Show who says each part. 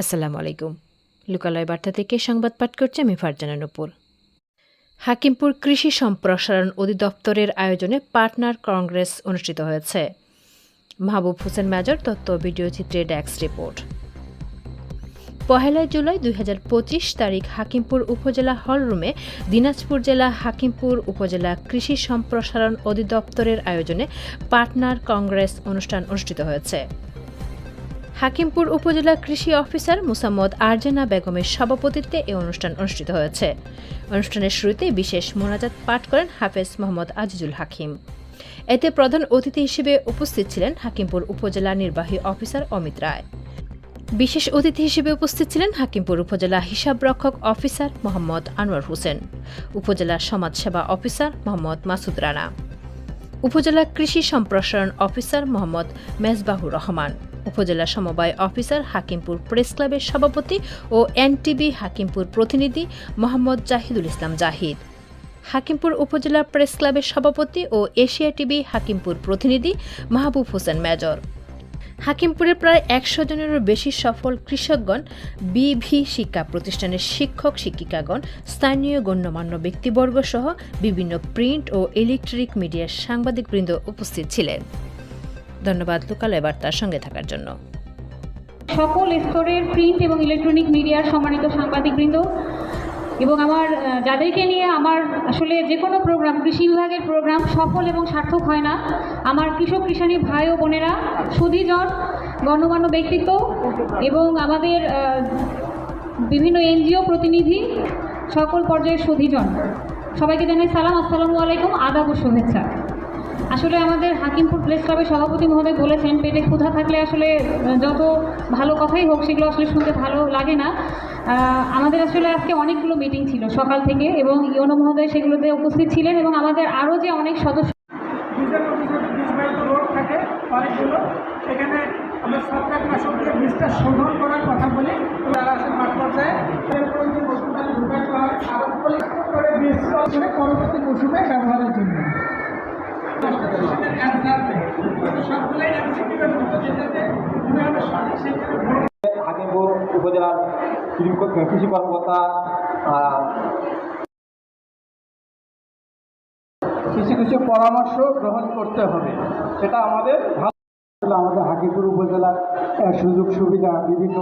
Speaker 1: আসসালামু আলাইকুম। লোকালয় বার্তা থেকে সংবাদ পাঠ করছে আমি ফারজানা নুপুর। হাকিমপুর কৃষি সম্প্রসারণ অধিদপ্তরের আয়োজনে পার্টনার কংগ্রেস অনুষ্ঠিত হয়েছে। মাহবুব হোসেন মেজর তথ্য ভিডিও চিত্রে ডেস্ক রিপোর্ট। পহেলা জুলাই দুই হাজার পঁচিশ তারিখ হাকিমপুর উপজেলা হলরুমে দিনাজপুর জেলা হাকিমপুর উপজেলা কৃষি সম্প্রসারণ অধিদপ্তরের আয়োজনে পার্টনার কংগ্রেস অনুষ্ঠান অনুষ্ঠিত হয়েছে। হাকিমপুর উপজেলা কৃষি অফিসার মুসাম্মদ আরজেনা বেগমের সভাপতিত্বে এই অনুষ্ঠান অনুষ্ঠিত হয়েছে। অনুষ্ঠানের শুরুতে বিশেষ মোনাজাত পাঠ করেন হাফেজ মোহাম্মদ আজিজুল হাকিম। এতে প্রধান অতিথি হিসেবে উপস্থিত ছিলেন হাকিমপুর উপজেলা নির্বাহী অফিসার অমিত রায়। বিশেষ অতিথি হিসেবে উপস্থিত ছিলেন হাকিমপুর উপজেলা হিসাবরক্ষক অফিসার মোহাম্মদ আনোয়ার হোসেন, উপজেলা সমাজসেবা অফিসার মোহাম্মদ মাসুদ রানা, উপজেলা কৃষি সম্প্রসারণ অফিসার মোহাম্মদ মেজবাহুর রহমান উপজেলা সমবায় অফিসার হাকিমপুর প্রেস ক্লাবের সভাপতি ও এনটিবি হাকিমপুর প্রতিনিধি মোহাম্মদ জাহিদুল ইসলাম জাহিদ। হাকিমপুর উপজেলা প্রেস ক্লাবের সভাপতি ও এশিয়া টিভি হাকিমপুর প্রতিনিধি মাহবুব হোসেন মেজর। হাকিমপুরে প্রায় একশো জনেরও বেশি সফল কৃষকগণ, বিভি শিক্ষা প্রতিষ্ঠানের শিক্ষক শিক্ষিকাগণ, স্থানীয় গণ্যমান্য ব্যক্তিবর্গ সহ বিভিন্ন প্রিন্ট ও ইলেকট্রিক মিডিয়ার সাংবাদিকবৃন্দ উপস্থিত ছিলেন। ধন্যবাদ লোকালয় বার্তার সঙ্গে থাকার জন্য।
Speaker 2: সকল স্তরের প্রিন্ট এবং ইলেকট্রনিক মিডিয়ার সম্মানিত সাংবাদিকবৃন্দ এবং আমার যাদেরকে নিয়ে আমার আসলে যে কোনো প্রোগ্রাম, কৃষি বিভাগের প্রোগ্রাম সফল এবং সার্থক হয় না, আমার কৃষক কৃষাণী ভাই ও বোনেরা, সুধীজন, গণ্যমান্য ব্যক্তিত্ব এবং আমাদের বিভিন্ন এনজিও প্রতিনিধি, সকল পর্যায়ের সুধীজন। সবাইকে জানাই সালাম, আসসালামু আলাইকুম, আদাব শুভেচ্ছা। আসলে আমাদের হাকিমপুর প্রেস ক্লাবের সভাপতি মহোদয় বলেছেন, পেটে ক্ষুধা থাকলে আসলে যত ভালো কথাই হোক, সেগুলো আসলে শুনতে ভালো লাগে না। আমাদের আসলে আজকে অনেকগুলো মিটিং ছিল সকাল থেকে এবং ইয়নো মহোদয় সেগুলোতে উপস্থিত ছিলেন এবং আমাদের আরও যে অনেক সদস্য
Speaker 3: বীজটা শোধন করার কথা বলি তারা পর্যায়ে।
Speaker 4: হাকিমপুর উপজেলার কৃষি কর্মকর্তা
Speaker 3: কিছু কিছু পরামর্শ গ্রহণ করতে হবে। সেটা আমাদের
Speaker 5: আমাদের হাকিপুর উপজেলার সুযোগ সুবিধা বিভিন্ন